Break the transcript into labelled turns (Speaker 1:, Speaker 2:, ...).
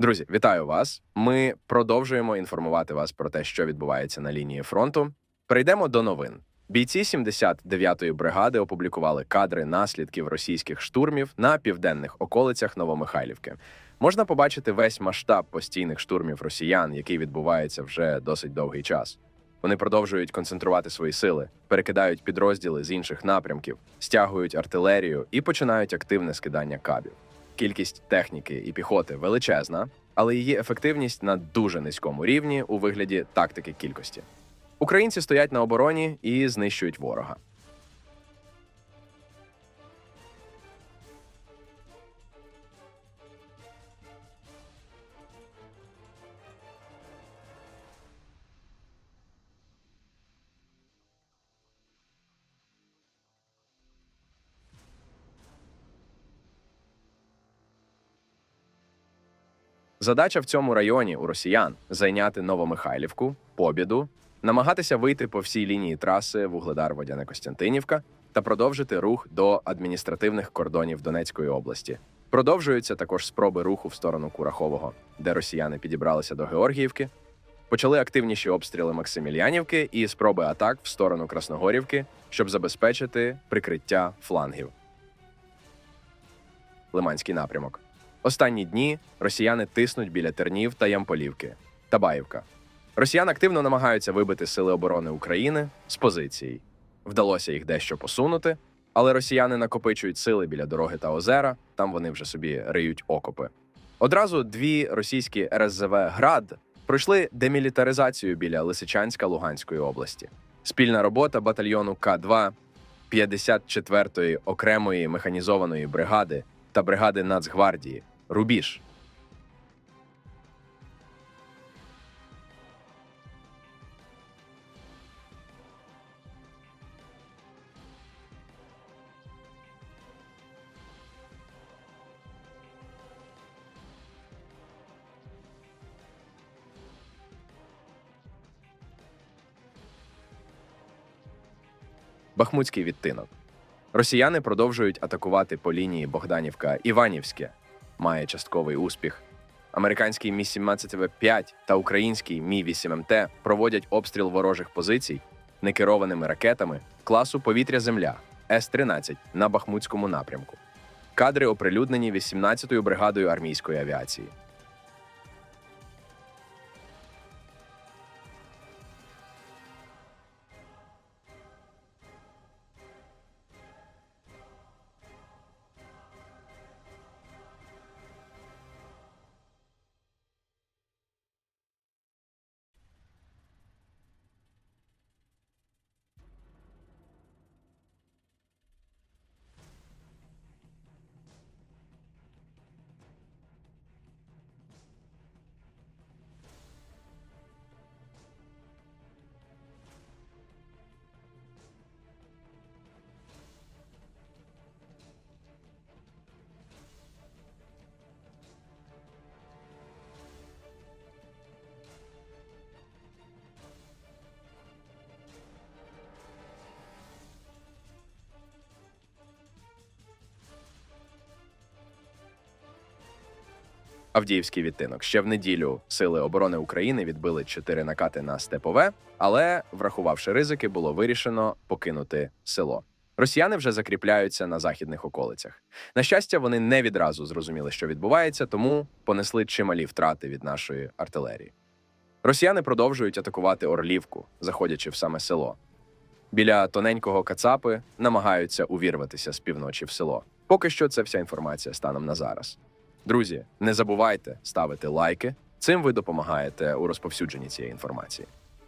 Speaker 1: Друзі, вітаю вас. Ми продовжуємо інформувати вас про те, що відбувається на лінії фронту. Перейдемо до новин. Бійці 79-ї бригади опублікували кадри наслідків російських штурмів на південних околицях Новомихайлівки. Можна побачити весь масштаб постійних штурмів росіян, який відбувається вже досить довгий час. Вони продовжують концентрувати свої сили, перекидають підрозділи з інших напрямків, стягують артилерію і починають активне скидання кабів. Кількість техніки і піхоти величезна, але її ефективність на дуже низькому рівні у вигляді тактики кількості. Українці стоять на обороні і знищують ворога. Задача в цьому районі у росіян зайняти Новомихайлівку, Побіду, намагатися вийти по всій лінії траси Вугледар Водяне Костянтинівка та продовжити рух до адміністративних кордонів Донецької області. Продовжуються також спроби руху в сторону Курахового, де росіяни підібралися до Георгіївки. Почали активніші обстріли Максимільянівки і спроби атак в сторону Красногорівки, щоб забезпечити прикриття флангів. Лиманський напрямок. Останні дні росіяни тиснуть біля Тернів та Ямполівки. Табаївка. Росіяни активно намагаються вибити сили оборони України з позицій. Вдалося їх дещо посунути, але росіяни накопичують сили біля дороги та озера. Там вони вже собі риють окопи. Одразу дві російські РСЗВ Град пройшли демілітаризацію біля Лисичанська Луганської області. Спільна робота батальйону К2 54-ї окремої механізованої бригади та бригади Нацгвардії Рубіж. Бахмутський відтинок. Росіяни продовжують атакувати по лінії Богданівка Іванівське. Має частковий успіх. Американський Мі 17 в 5 та український Мі 8 МТ проводять обстріл ворожих позицій некерованими ракетами класу повітря-земля С-13 на Бахмутському напрямку. Кадри оприлюднені 18-ю бригадою армійської авіації. Авдіївський відтинок. Ще в неділю Сили оборони України відбили чотири накати на Степове, але, врахувавши ризики, було вирішено покинути село. Росіяни вже закріпляються на західних околицях. На щастя, вони не відразу зрозуміли, що відбувається, тому понесли чималі втрати від нашої артилерії. Росіяни продовжують атакувати Орлівку, заходячи в саме село. Біля тоненького Кацапи намагаються увірватися з півночі в село. Поки що це вся інформація станом на зараз. Друзі, не забувайте ставити лайки. Цим ви допомагаєте у розповсюдженні цієї інформації.